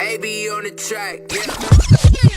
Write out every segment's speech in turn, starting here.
AB on the track.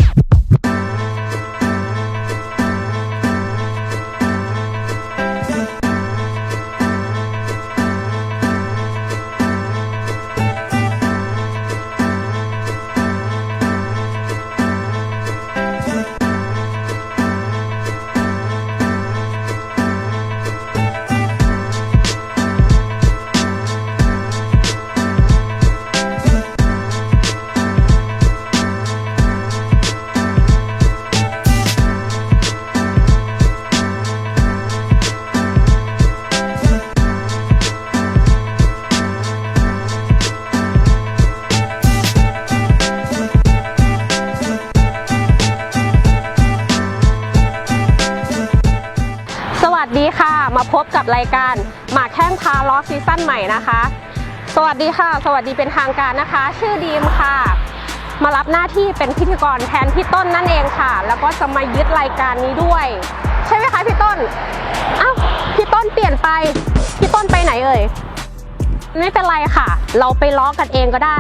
รายการหมากแข้งพาล้อกซีซั่นใหม่นะคะ สวัสดีค่ะ สวัสดีเป็นทางการนะคะ ชื่อดีมค่ะ มารับหน้าที่เป็นพิธีกรแทนพี่ต้นนั่นเองค่ะ แล้วก็จะมายึดรายการนี้ด้วย ใช่ไหมคะพี่ต้นอ้าวพี่ต้นเปลี่ยนไปพี่ต้นไปไหนเอ่ยไม่เป็นไรค่ะ เราไปล้อกันเองก็ได้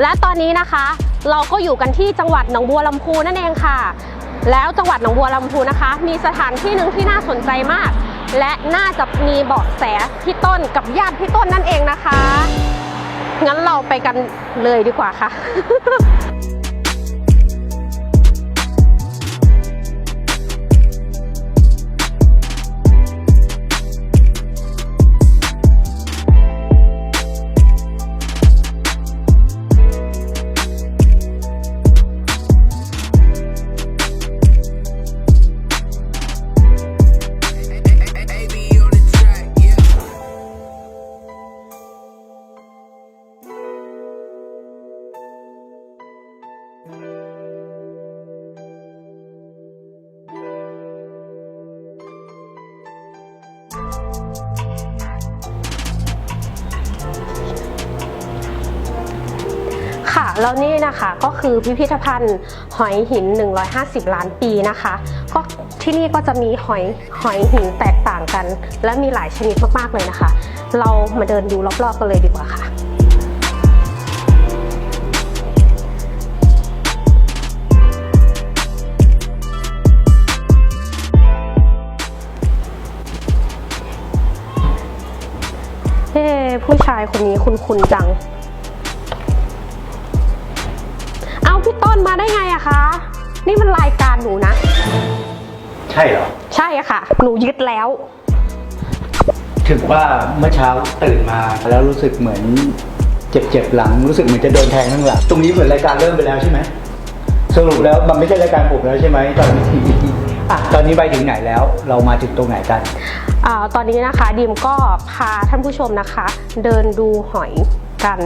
และตอนนี้นะคะ เราก็อยู่กันที่จังหวัดหนองบัวลำพูนั่นเองค่ะ แล้วจังหวัดหนองบัวลำพูนะคะ มีสถานที่หนึ่งที่น่าสนใจมาก และน่าจะมีเบาะแสพี่ต้นกับญาติพี่ต้นนั่นเองนะคะ งั้นเราไปกันเลยดีกว่าค่ะ แล้วนี่นะคะก็คือพิพิธภัณฑ์หอยหิน 150 ล้านปีนะคะก็ที่นี่ก็จะมีหอยหอยหินแตกต่างกัน และมีหลายชนิดมากๆเลยนะคะ เรามาเดินดูรอบๆกันเลยดีกว่าค่ะเฮ้ผู้ชายคนนี้คุณๆจัง ได้ไงอะคะ นี่มันรายการหนูนะ ใช่เหรอ ใช่อะค่ะ หนูยึดแล้ว ถึงว่าเมื่อเช้าตื่นมาแล้วรู้สึกเหมือนเจ็บเจ็บๆหลัง รู้สึกเหมือนจะโดนแทงข้างหลังตรงนี้เหมือนรายการเริ่มไปแล้วใช่ไหมสรุปแล้วมันไม่ใช่รายการผมแล้วใช่ไหมตอนนี้อะตอนนี้ไปถึงไหนแล้วเรามาถึงตรงไหนกันอ่าตอนนี้นะคะดิมก็พาท่านผู้ชมนะคะ เดินดูหอยกัน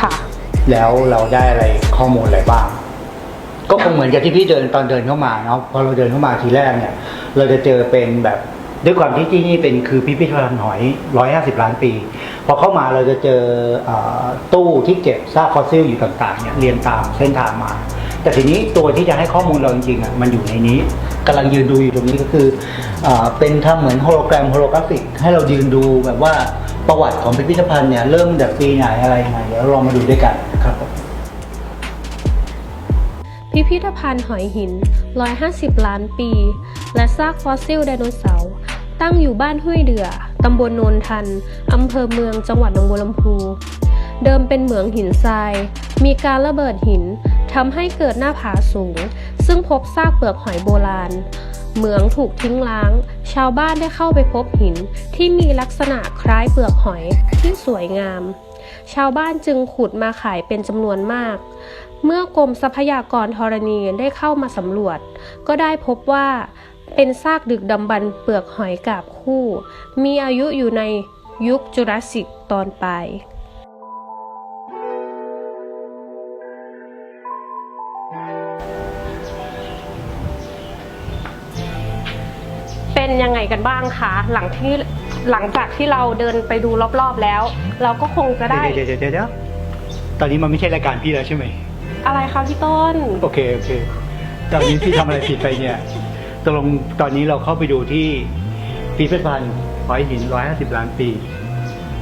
ค่ะ แล้วเราได้อะไรข้อมูลอะไรบ้าง ก็คงเหมือนกับที่พี่เดินตอนเดินเข้ามาเนาะพอเราเดินเข้ามาทีแรกเนี่ย เราจะเจอเป็นแบบด้วยความที่ที่นี่เป็นคือพิพิธภัณฑ์หอย 150 ล้านปี พอเข้ามาเราจะเจออตู้ที่เก็บซากฟอสซิลอยู่ต่างๆเนี่ยเรียงตามเส้นทางมา แต่ทีนี้ตัวที่จะให้ข้อมูลเราจริงๆอะมันอยู่ในนี้กำลังยืนดูอยู่ตรงนี้ก็คือเอเป็นทำเหมือนโฮโลแกรมโฮโลกราฟิก ให้เรายืนดูแบบว่าประวัติของพิพิธภัณฑ์เนี่ยเริ่มจากปีไหนอะไรยังไงเดี๋ยวเราลองมาดูด้วยกัน ครับผมพิพิธภัณฑ์หอยหิน 150 ล้านปี และซากฟอสซิลไดโนเสาร์ตั้งอยู่บ้านห้วยเดือ ตำบลโนนทัน อำเภอเมืองจังหวัดหนองบัวลำพู เดิมเป็นเหมืองหินทราย มีการระเบิดหินทำให้เกิดหน้าผาสูง ซึ่งพบซากเปลือกหอยโบราณ เหมืองถูกทิ้งล้าง ชาวบ้านได้เข้าไปพบหินที่มีลักษณะคล้ายเปลือกหอยที่สวยงาม ชาวบ้านจึงขุดมาขายเป็นจำนวนมาก เมื่อกรมทรัพยากรธรณีได้เข้ามาสำรวจ ก็ได้พบว่าเป็นซากดึกดำบรรพ์เปลือกหอยกาบคู่ มีอายุอยู่ในยุคจูราสสิกตอนปลาย เป็นยังไงกันบ้างคะหลังที่หลังจากที่เราเดินไปดูรอบๆแล้ว เราก็คงจะได้เดี๋ยวเดี๋ยวเดี๋ยวเดี๋ยวตอนนี้มันไม่ใช่รายการพี่แล้วใช่ไหมอะไรคะพี่ต้น โอเคโอเค ตอนนี้พี่ทำอะไรผิดไปเนี่ยตกลงตอนนี้เราเข้าไปดูที่พิพิธภัณฑ์หอยหิน150ล้านปี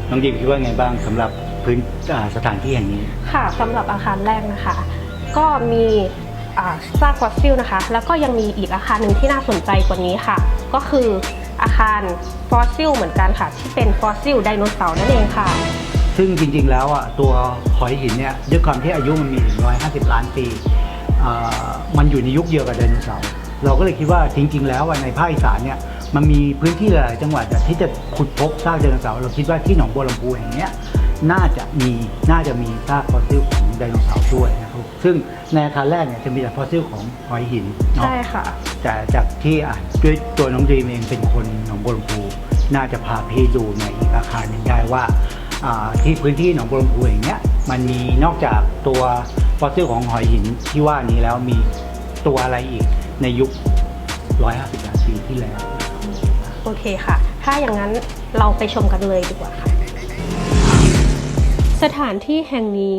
น้องดิมคิดว่าไงบ้างสำหรับพื้นอ่าสถานที่แห่งนี้ ค่ะสำหรับอาคารแรกนะคะ ก็มีอ่า ซากฟอสซิลนะคะ แล้วก็ยังมีอีกอาคารหนึ่งที่น่าสนใจกว่านี้ค่ะ ก็คืออาคารฟอสซิลเหมือนกันค่ะ ที่เป็นฟอสซิลไดโนเสาร์นั่นเองค่ะ ซึ่งจริงๆแล้วอะตัวหอยหินเนี่ยด้วยความที่อายุมันมีถึง150 ล้านปีมันอยู่ในยุคเดียวกับไดโนเสาร์เราก็เลยคิดว่าจริง ๆ แล้วในภาคอีสานเนี่ยมันมีพื้นที่หลายจังหวัดอะที่จะขุดพบซากไดโนเสาร์เราคิดว่าที่หนองบัวลำพูแห่งเนี้ยน่าจะมีน่าจะมีซากฟอสซิลของไดโนเสาร์ด้วยนะครับ ซึ่งในอาคารแรกเนี่ยจะมีแต่ฟอสซิลของหอยหินเนาะใช่ค่ะ แต่จากที่อะด้วยตัวน้องดีมเองเป็นคนหนองบัวลำพูน่าจะพาพี่ดูในอีกอาคารหนึ่งได้ว่าอ่าที่พื้นที่หนองบัวลำพูอย่างเงี้ยมันมีนอกจากตัวฟอสซิลของหอยหินที่ว่านี้แล้วมีตัวอะไรอีกในยุค 150ล้านปีที่แล้ว โอเคค่ะ ถ้าอย่างนั้นเราไปชมกันเลยดีกว่าค่ะ สถานที่แห่งนี้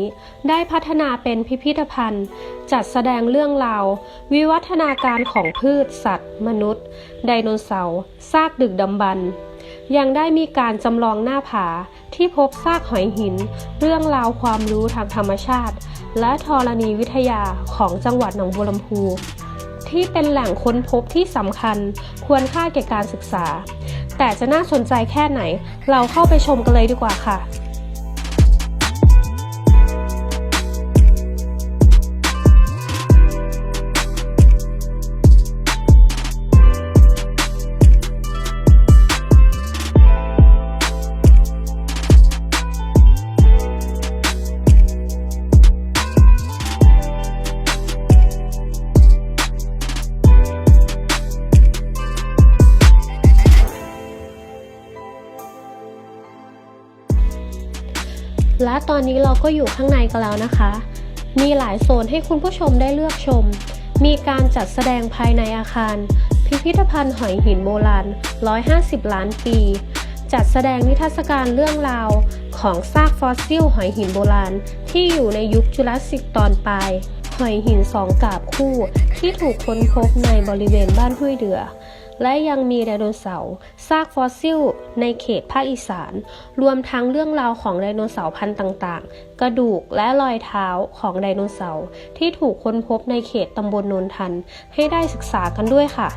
ได้พัฒนาเป็นพิพิธภัณฑ์ จัดแสดงเรื่องราว วิวัฒนาการของพืช สัตว์ มนุษย์ ไดโนเสาร์ซากดึกดำบรรยังได้มีการจำลองหน้าผาที่พบซากหอยหิน เรื่องราวความรู้ทางธรรมชาติ และธรณีวิทยาของจังหวัดหนองบัวลำพูที่เป็นแหล่งค้นพบที่สำคัญควรค่าแก่การศึกษา แต่จะน่าสนใจแค่ไหน เราเข้าไปชมกันเลยดีกว่าค่ะ และตอนนี้เราก็อยู่ข้างในกันแล้วนะคะ มีหลายโซนให้คุณผู้ชมได้เลือกชม มีการจัดแสดงภายในอาคาร พิพิธภัณฑ์หอยหินโบราณ 150 ล้านปี จัดแสดงนิทรรศการเรื่องราวของซากฟอสซิลหอยหินโบราณ ที่อยู่ในยุคจุลสิกตอนปลายหอยหินสองกาบคู่ที่ถูกค้นพบในบริเวณบ้านห้วยเดือ และยังมีไดโนเสาร์ซากฟอสซิล ในเขตภาคอีสาน รวมทั้งเรื่องราวของไดโนเสาร์พันธุ์ต่างๆ กระดูกและรอยเท้าของไดโนเสาร์ที่ถูกค้นพบในเขตตำบลนนทันให้ได้ศึกษากันด้วยค่ะ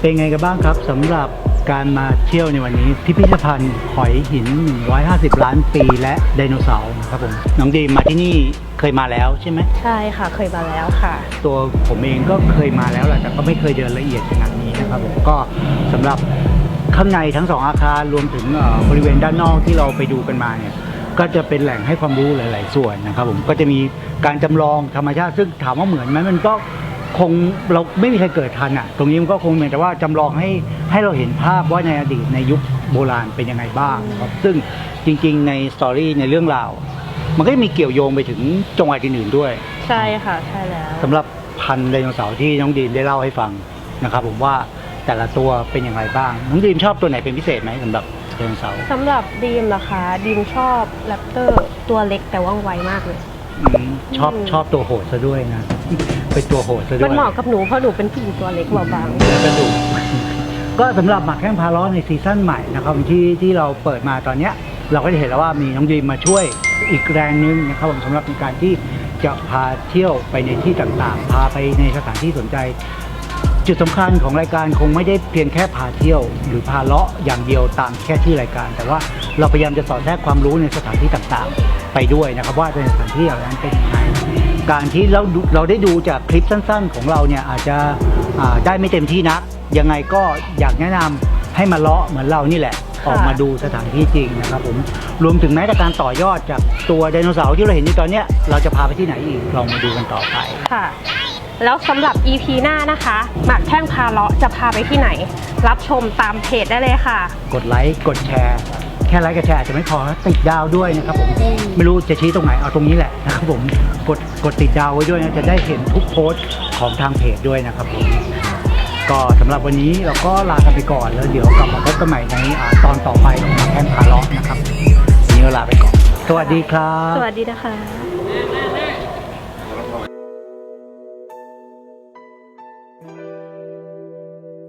เป็นไงกันบ้างครับสำหรับการมาเที่ยวในวันนี้พิพิธภัณฑ์หอยหิน 150 ล้านปีและไดโนเสาร์นะครับผมน้องดีมมาที่นี่เคยมาแล้วใช่ไหมใช่ค่ะเคยมาแล้วค่ะ ตัวผมเองก็เคยมาแล้วแหละแต่ก็ไม่เคยเดินละเอียดขนาดนี้นะครับผมก็สำหรับข้างในทั้งสองอาคารรวมถึงเอ่อบริเวณด้านนอกที่เราไปดูกันมาเนี่ยก็จะเป็นแหล่งให้ความรู้หลาย ๆ ส่วนนะครับผมก็จะมีการจำลองธรรมชาติซึ่งถามว่าเหมือนไหมมันก็ คงเราไม่มีใครเกิดทันอะ ตรงนี้มันก็คงเหมือนแต่ว่าจำลองให้ให้เราเห็นภาพว่าในอดีตในยุคโบราณเป็นยังไงบ้างครับซึ่งจริงๆในสตอรี่ในเรื่องราว มันก็จะมีเกี่ยวโยงไปถึงจังหวัดอื่นๆด้วยใช่ค่ะใช่แล้วสำหรับพันธุ์ไดโนเสาร์ที่น้องดีมได้เล่าให้ฟังนะครับผมว่าแต่ละตัวเป็นอย่างไรบ้าง น้องดีมชอบตัวไหนเป็นพิเศษไหมสำหรับไดโนเสาร์สำหรับดีมนะคะดีมชอบแรปเตอร์ตัวเล็กแต่ว่องไวมากเลย อืมชอบอืมชอบตัวโหดซะด้วยนะเป็นตัวโหดซะด้มัวนยเหมาะกับหนูเพราะหนูเป็นผู้หญิงตัวเล็กเบาบางและกระดูกก็สำหรับหมักแข้งพาล้อในซีซั่นใหม่นะครับที่ที่เราเปิดมาตอนเนี้ย เราก็จะเห็นแล้วว่ามีน้องดีมมาช่วยอีกแรงหนึงนะครับผมสำหรับในการที่จะพาเที่ยวไปในที่ต่างๆ พาไปในสถานที่สนใจ จุดสำคัญของรายการคงไม่ได้เพียงแค่พาเที่ยว หรือพาเลาะอย่างเดียวตามแค่ชื่รายการ แต่ว่าเราพยายามจะสอดแทรกความรู้ในสถานที่ต่างๆ ไปด้วยนะครับ ว่าในสถานที่เหล่านั้นเป็นยังไงการที่เราเราได้ดูจากคลิปสั้น ๆ ของเราเนี่ยอาจจะได้ไม่เต็มที่นักยังไงก็อยากแนะนำให้มาเลาะเหมือนเรานี่แหละ ออกมาดูสถานที่จริงนะครับผมรวมถึงแม้แต่การต่อยอดจากตัวไดโนเสาร์ที่เราเห็นในตอนนี้เราจะพาไปที่ไหนอีกลองมาดูกันต่อไปค่ะ แล้วสำหรับ EP หน้านะคะ หมากแท่งพาเลาะจะพาไปที่ไหน รับชมตามเพจได้เลยค่ะ กดไลค์กดแชร์ แค่ไลค์กับแชร์อาจจะไม่พอติดดาวด้วยนะครับผมไม่รู้จะชี้ตรงไหนเอาตรงนี้แหละนะครับผมกดกดติดดาวไว้ด้วยนะจะได้เห็นทุกโพสต์ของทางเพจด้วยนะครับผมก็สำหรับวันนี้เราก็ลากันไปก่อนแล้วเดี๋ยวกลับมาพบกันใหม่ในอ่าตอนต่อไปของแคมป์คาร์ล็อกนะครับวันนี้เราลาไปก่อน สวัสดีครับ สวัสดีนะคะ